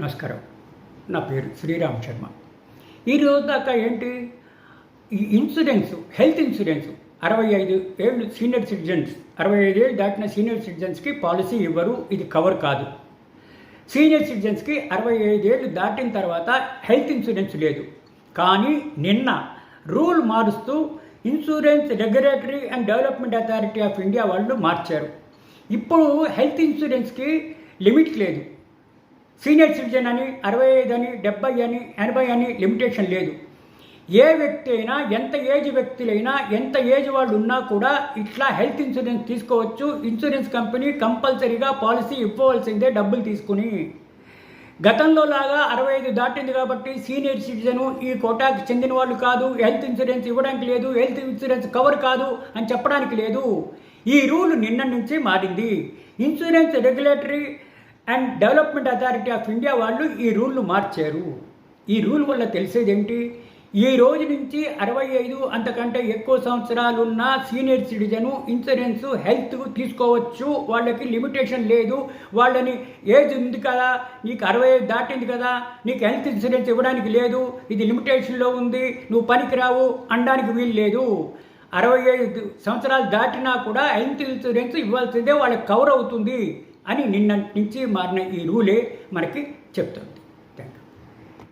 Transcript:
నమస్కారం. నా పేరు శ్రీరామ్ శర్మ. ఈ రోజు దాకా ఏంటి? ఈ ఇన్సూరెన్స్ హెల్త్ ఇన్సూరెన్స్ అరవై ఐదు ఏళ్ళు సీనియర్ సిటిజన్స్ అరవై ఐదు ఏళ్ళు దాటిన సీనియర్ సిటిజన్స్కి పాలసీ ఇవ్వరు ఇది కవర్ కాదు. సీనియర్ సిటిజన్స్కి అరవై ఐదు ఏళ్ళు దాటిన తర్వాత హెల్త్ ఇన్సూరెన్స్ లేదు. కానీ నిన్న రూల్ మారుస్తూ insurance regulatory and development authority of India వాళ్ళు మార్చారు. ఇప్పుడు హెల్త్ ఇన్సూరెన్స్కి లిమిట్ లేదు. సీనియర్ సిటిజన్ అని అరవై ఐదు అని డెబ్బై అని ఎనభై అని లిమిటేషన్ లేదు. ఏ వ్యక్తి అయినా ఎంత ఏజ్ వ్యక్తులైనా ఎంత ఏజ్ వాళ్ళు ఉన్నా కూడా ఇట్లా హెల్త్ ఇన్సూరెన్స్ తీసుకోవచ్చు. ఇన్సూరెన్స్ కంపెనీ కంపల్సరీగా పాలసీ ఇవ్వవలసిందే డబ్బులు తీసుకుని. గతంలో లాగా అరవై ఐదు దాటింది కాబట్టి సీనియర్ సిటిజను ఈ కోటాకి చెందిన వాళ్ళు కాదు. హెల్త్ ఇన్సూరెన్స్ ఇవ్వడానికి లేదు. హెల్త్ ఇన్సూరెన్స్ కవర్ కాదు అని చెప్పడానికి లేదు. ఈ రూల్ నిన్న నుంచి మారింది. Insurance regulatory and development authority of India వాళ్ళు ఈ రూల్ను మార్చారు. ఈ రూల్ వల్ల తెలిసేది ఏంటి ఈ రోజు నుంచి అరవై ఐదు అంతకంటే ఎక్కువ సంవత్సరాలు ఉన్న సీనియర్ సిటిజను ఇన్సూరెన్స్ హెల్త్ తీసుకోవచ్చు. వాళ్ళకి లిమిటేషన్ లేదు. వాళ్ళని ఏజ్ ఉంది కదా నీకు అరవై ఐదు దాటింది కదా నీకు హెల్త్ ఇన్సూరెన్స్ ఇవ్వడానికి లేదు. ఇది లిమిటేషన్లో ఉంది. నువ్వు పనికిరావు అనడానికి వీలు లేదు. అరవై ఐదు సంవత్సరాలు దాటినా కూడా హెల్త్ ఇన్సూరెన్స్ ఇవ్వాల్సిందే వాళ్ళకి కవర్ అవుతుంది. అని నిన్న నుంచి మారిన ఈ రూలే మనకి చెప్తుంది.